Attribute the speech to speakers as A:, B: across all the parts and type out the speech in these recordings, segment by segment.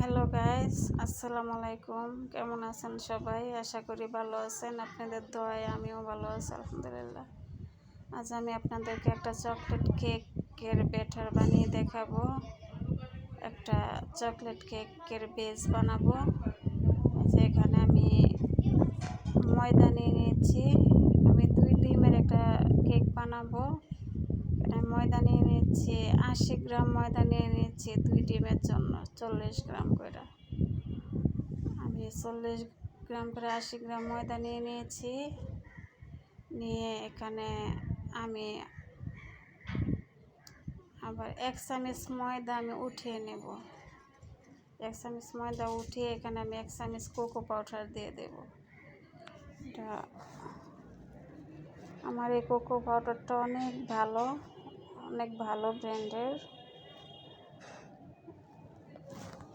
A: Hello guys, আসসালামু আলাইকুম। কেমন আছেন সবাই? আশা করি ভালো আছেন। আপনাদের দোয়ায় আমিও ভালো আছি, আলহামদুলিল্লাহ। আজ আমি আপনাদেরকে একটা চকলেট কেকের ব্যাটার বানিয়ে দেখাবো। একটা চকলেট কেকের বেস বানাবো। যে এখানে আমি ময়দা নিয়ে নিয়েছি। আমি দুই ডিমের একটা কেক বানাবো। এখানে ময়দা নিয়ে নিচ্ছি আশি গ্রাম ময়দা নিয়ে নিচ্ছি দুই ডিমের জন্য চল্লিশ গ্রাম করে। আমি চল্লিশ গ্রাম করে আশি গ্রাম ময়দা নিয়ে নিয়েছি নিয়ে এখানে আমি আবার এক চামচ ময়দা আমি উঠিয়ে নেব। এক চামচ ময়দা উঠিয়ে এখানে আমি এক চামচ কোকো পাউডার দিয়ে দেব। এটা আমার এই কোকো পাউডারটা অনেক ভালো। অনেক ভালো ব্র্যান্ডের।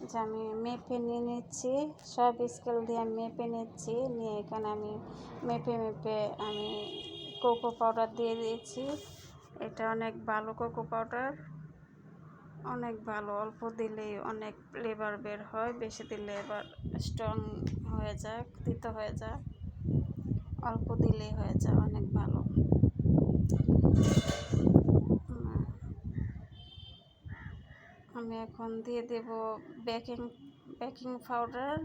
A: যে আমি মেপে নিয়ে নিচ্ছি, সব স্কেল দিয়ে আমি মেপে নিচ্ছি। নিয়ে এখানে আমি মেপে মেপে আমি কোকো পাউডার দিয়ে দিয়েছি। এটা অনেক ভালো কোকো পাউডার অনেক ভালো, অল্প দিলেই অনেক ফ্লেভার বের হয়, বেশি দিলে এবার স্ট্রং হয়ে যায় তিতো হয়ে যায় অল্প দিলেই হয়ে যায় অনেক ভালো। আমি এখন দিয়ে দেব বেকিং বেকিং পাউডার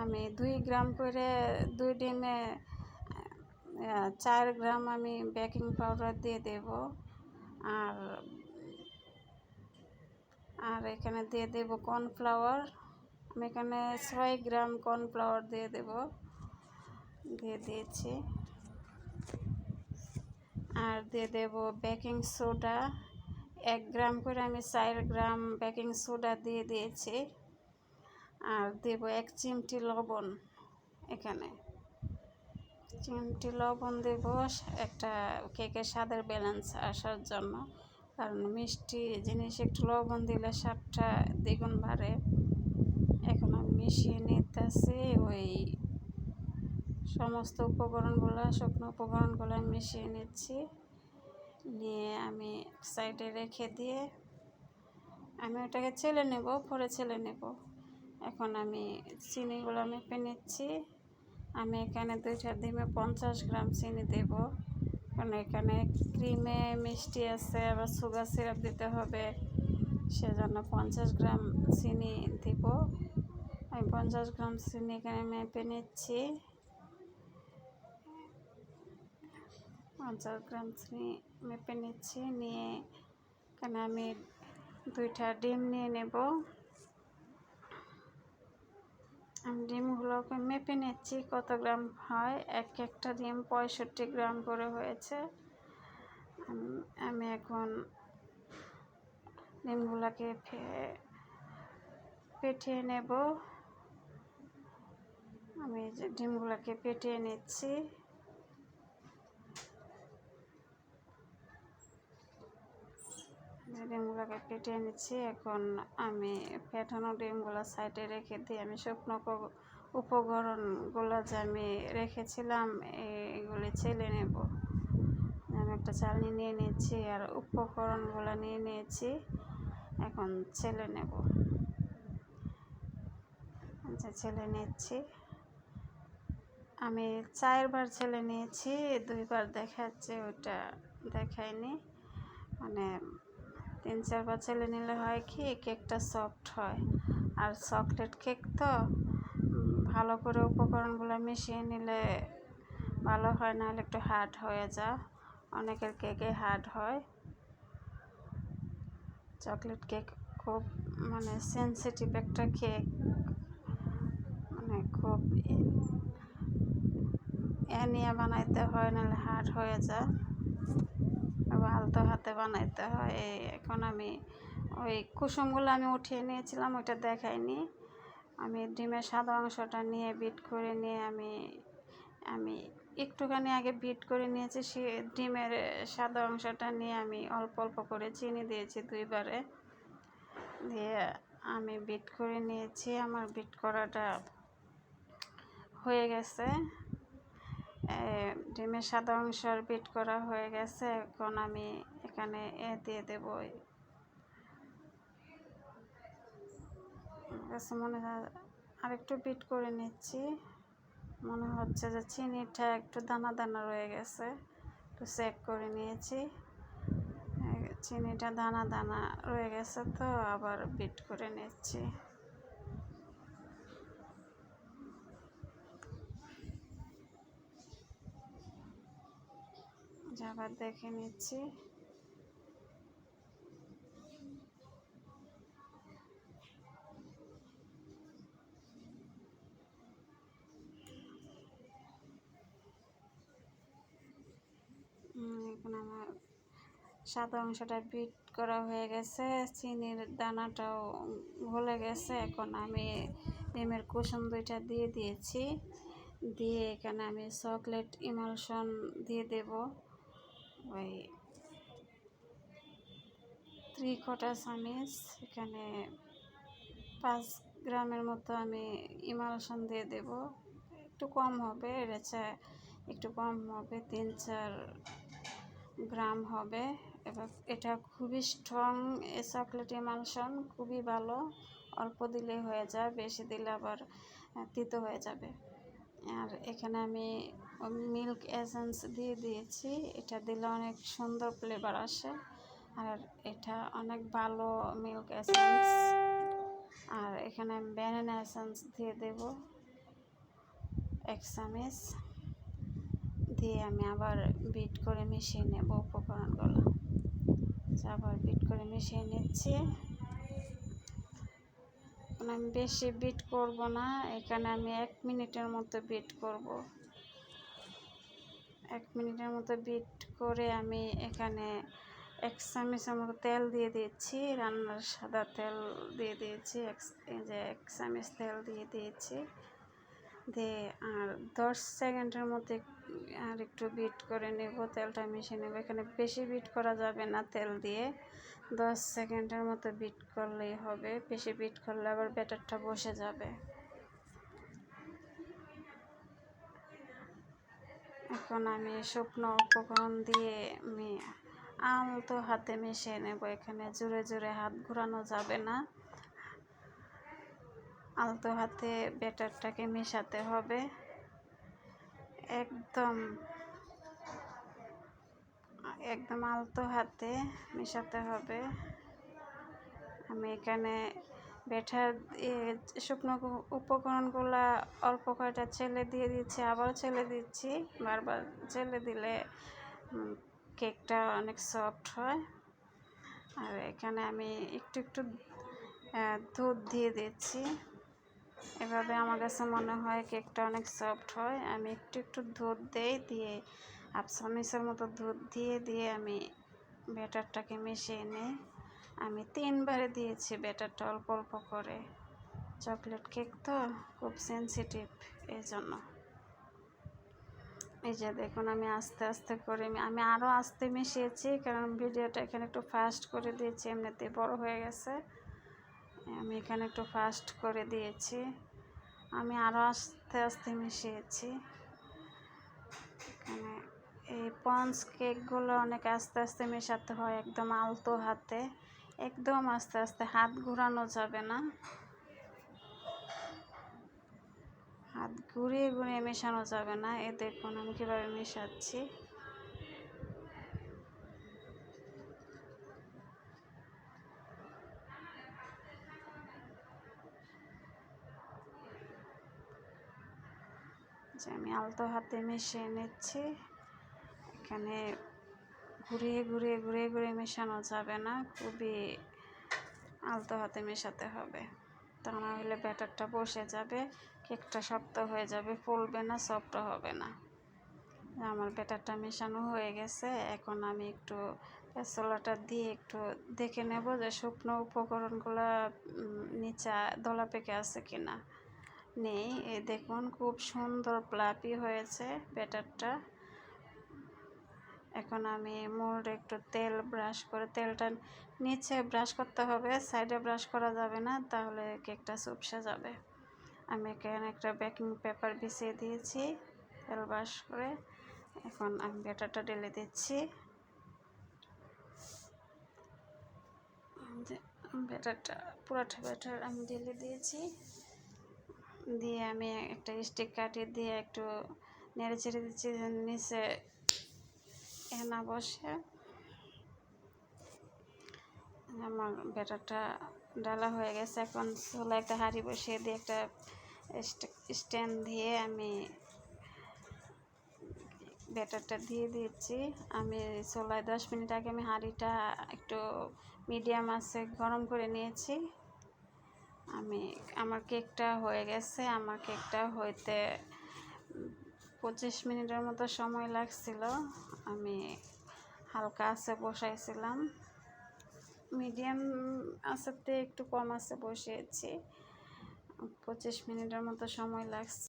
A: আমি দুই গ্রাম করে, দুই ডিমে চার গ্রাম আমি বেকিং পাউডার দিয়ে দেব। আর আর এখানে দিয়ে দেব কর্নফ্লাওয়ার আমি এখানে ছয় গ্রাম কর্নফ্লাওয়ার দিয়ে দেব। দিয়ে দিয়েছি। আর দিয়ে দেব বেকিং সোডা এক গ্রাম করে আমি চার গ্রাম বেকিং সোডা দিয়ে দিয়েছি। আর দেব এক চিমটি লবণ এখানে। চিমটি লবণ দেব একটা কেকের স্বাদের ব্যালেন্স আসার জন্য। কারণ মিষ্টি জিনিস একটু লবণ দিলে স্বাদটা দ্বিগুণ বাড়ে। এখন আমি মিশিয়ে নিতেছি ওই সমস্ত উপকরণগুলো, শুকনো উপকরণগুলো আমি মিশিয়ে নিচ্ছি। নিয়ে আমি সাইডে রেখে দিয়ে আমি ওটাকে ছেলে নেব পরে ছেলে নেব। এখন আমি চিনিগুলো আমি মেপে নিচ্ছি। আমি এখানে দুইটা ডিমে পঞ্চাশ গ্রাম চিনি দেব। কারণ এখানে ক্রিমে মিষ্টি আছে, আবার সুগার সিরাপ দিতে হবে। সেজন্য পঞ্চাশ গ্রাম চিনি দিব। আমি পঞ্চাশ গ্রাম চিনি এখানে মেপে নিচ্ছি। পঞ্চাশ গ্রাম চিনি মেপে নিচ্ছি, নিয়ে এখানে আমি দুইটা ডিম নিয়ে নেব। আমি ডিমগুলোকে মেপে নিচ্ছি, কত গ্রাম হয়? এক একটা ডিম পঁয়ষট্টি গ্রাম করে হয়েছে। আমি এখন ডিমগুলোকে পেটিয়ে নেব। আমি যে ডিমগুলোকে পেটিয়ে নিচ্ছি। ডিমগুলোকে কেটে নিচ্ছি। এখন আমি পেটানো ডিমগুলো সাইডে রেখে দিয়ে আমি শুকনো উপকরণগুলো যে আমি রেখেছিলাম এগুলি ছেলে নেব। আমি একটা চালনি নিয়ে নিয়েছি আর উপকরণগুলো নিয়ে নিয়েছি। এখন ছেলে নেব। আচ্ছা ছেলে নিচ্ছি। আমি চারবার ছেলে নিয়েছি, দুইবার দেখাচ্ছে ওটা দেখায়নি মানে তিন চারবার ছেলে নিলে হয় কি, কেকটা সফট হয়। আর চকলেট কেক তো ভালো করে উপকরণগুলো মিশিয়ে নিলে ভালো হয়, নাহলে একটু হার্ড হয়ে যায়। অনেকের কেকে হার্ড হয়। চকলেট কেক খুব মানে সেন্সিটিভ একটা কেক মানে খুব এ নিয়ে বানাইতে হয়, নাহলে হার্ড হয়ে যায়। আলতো হাতে বানাইতে হয়। এখন আমি ওই কুসুমগুলো আমি উঠিয়ে নিয়েছিলাম, ওইটা দেখাইনি। আমি ডিমের সাদা অংশটা নিয়ে বিট করে নিয়ে আমি আমি একটুখানি আগে বিট করে নিয়েছি, সে ডিমের সাদা অংশটা নিয়ে আমি অল্প অল্প করে চিনি দিয়েছি দুইবারে। দিয়ে আমি বিট করে নিয়েছি, আমার বিট করাটা হয়ে গেছে। ডিমের সাদা অংশ বিট করা হয়ে গেছে। এখন আমি এখানে এ দিয়ে দেব। মনে হয় আরেকটু বিট করে নিচ্ছি। মনে হচ্ছে যে চিনিটা একটু দানা দানা রয়ে গেছে। একটু চেক করে নিয়েছি। চিনিটা দানা দানা রয়ে গেছে তো, আবার বিট করে নিচ্ছি। আবার দেখে নিচ্ছি। এখন আমার সাদা অংশটা বিট করা হয়ে গেছে, চিনির দানাটাও গলে গেছে। এখন আমি ডিমের কুসুম দুইটা দিয়ে দিয়েছি। দিয়ে এখানে আমি চকলেট ইমালশন দিয়ে দেব। ওই থ্রি কোটা চামিচ এখানে পাঁচ গ্রামের মতো আমি ইমালশন দিয়ে দেব। একটু কম হবে এটা চা- একটু কম হবে তিন চার গ্রাম হবে। এবার এটা খুবই স্ট্রং এ চকলেট ইমালশন খুবই ভালো। অল্প দিলে হয়ে যায়, বেশি দিলে আবার তিতো হয়ে যাবে। আর এখানে আমি মিল্ক এসেন্স দিয়ে দিয়েছি। এটা দিলে অনেক সুন্দর ফ্লেভার আসে। আর এটা অনেক ভালো মিল্ক এসেন্স। আর এখানে ব্যানানা এসেন্স দিয়ে দেব। এক চামচ দিয়ে আমি আবার বিট করে মিশিয়ে নেব উপকরণগুলো। তো আবার বিট করে মিশিয়ে নিচ্ছি। এখন আমি বেশি বিট করব না। এখানে আমি এক মিনিটের মতো বিট করব। এক মিনিটের মতো বিট করে আমি এখানে এক চামচের মতো তেল দিয়ে দিয়েছি, রান্নার সাদা তেল দিয়ে দিয়েছি এক যে এক চামচ তেল দিয়ে দিয়েছি। দিয়ে আর দশ সেকেন্ডের মধ্যে আর একটু বিট করে নেব, তেলটা মিশিয়ে নেব। এখানে বেশি বিট করা যাবে না তেল দিয়ে, দশ সেকেন্ডের মতো বিট করলেই হবে। বেশি বিট করলে আবার ব্যাটারটা বসে যাবে। এখন আমি শুকনো উপকরণ দিয়ে আমি আলতো হাতে মিশিয়ে নেব। এখানে জোরে জোরে হাত ঘোরানো যাবে না। আলতো হাতে ব্যাটারটাকে মেশাতে হবে। একদম একদম আলতো হাতে মেশাতে হবে। আমি এখানে ব্যাটার শুকনো উপকরণগুলো অল্প কয়টা ছেলে দিয়ে দিচ্ছি আবার ছেলে দিচ্ছি, বারবার ছেলে দিলে কেকটা অনেক সফট হয়। আর এখানে আমি একটু একটু দুধ দিয়ে দিচ্ছি। এভাবে আমার কাছে মনে হয় কেকটা অনেক সফট হয়। আমি একটু একটু দুধ দেই, দিয়ে চামচের মতো দুধ দিয়ে দিয়ে আমি ব্যাটারটাকে মিশিয়ে নিই। আমি তিনবারে দিয়েছি ব্যাটারটা অল্প অল্প করে। চকলেট কেক তো খুব সেন্সিটিভ এই জন্য এই যে দেখুন, আমি আস্তে আস্তে করে আমি- আরও আস্তে মিশিয়েছি, কারণ ভিডিওটা এখানে একটু ফাস্ট করে দিয়েছি, এমনিতে বড় হয়ে গেছে। আমি এখানে একটু ফাস্ট করে দিয়েছি। আমি আরও আস্তে আস্তে মিশিয়েছি। এখানে এই পঞ্চ কেকগুলো অনেক আস্তে আস্তে মেশাতে হয়, একদম আলতো হাতে। একদম আস্তে আস্তে হাত ঘোরানো যাবে না। হাত ঘুরিয়ে ঘুরিয়ে মেশানো যাবে না। এ দেখুন আমি কীভাবে মেশাচ্ছি। যে আমি আলতো হাতে মিশিয়ে নিচ্ছি। এখানে ঘুরিয়ে ঘুরিয়ে ঘুরিয়ে ঘুরিয়ে মেশানো যাবে না। খুবই আলতো হাতে মেশাতে হবে। তা না হলে ব্যাটারটা বসে যাবে, কেকটা শক্ত হয়ে যাবে, ফুলবে না, সফট হবে না। আমার ব্যাটারটা মেশানো হয়ে গেছে। এখন আমি একটু পেঁচলাটা দিয়ে একটু দেখে নেব যে শুকনো উপকরণগুলো নিচা দলা পেকে আছে কিনা। নেই। এই দেখুন, খুব সুন্দর প্লাপি হয়েছে ব্যাটারটা। এখন আমি মোল্ডে একটু তেল ব্রাশ করে, তেলটা নিচে ব্রাশ করতে হবে সাইডে ব্রাশ করা যাবে না, তাহলে কেকটা চুপসে যাবে। আমি এখানে একটা বেকিং পেপার বিছিয়ে দিয়েছি, তেল ব্রাশ করে। এখন আমি ব্যাটারটা ঢেলে দিচ্ছি। ব্যাটারটা, পুরাটা ব্যাটার আমি ঢেলে দিয়েছি। দিয়ে আমি একটা স্টিক কাটিয়ে দিয়ে একটু নেড়ে চেড়ে দিচ্ছি, নিচে এ না বসে আমার ব্যাটারটা ডালা হয়ে গেছে, এখন চুলা একটা হাঁড়ি বসিয়ে দিয়ে একটা স্ট্যান্ড দিয়ে আমি ব্যাটারটা দিয়ে দিচ্ছি। আমি চুলায় দশ মিনিট আগে আমি হাঁড়িটা একটু মিডিয়াম আছে গরম করে নিয়েছি। আমি, আমার কেকটা হয়ে গেছে। আমার কেকটা হইতে পঁচিশ মিনিটের মতো সময় লাগছিল। আমি হালকা আছে বসাইছিলাম। মিডিয়াম আসাতে একটু কম আছে বসিয়েছি। পঁচিশ মিনিটের মতো সময় লাগছে।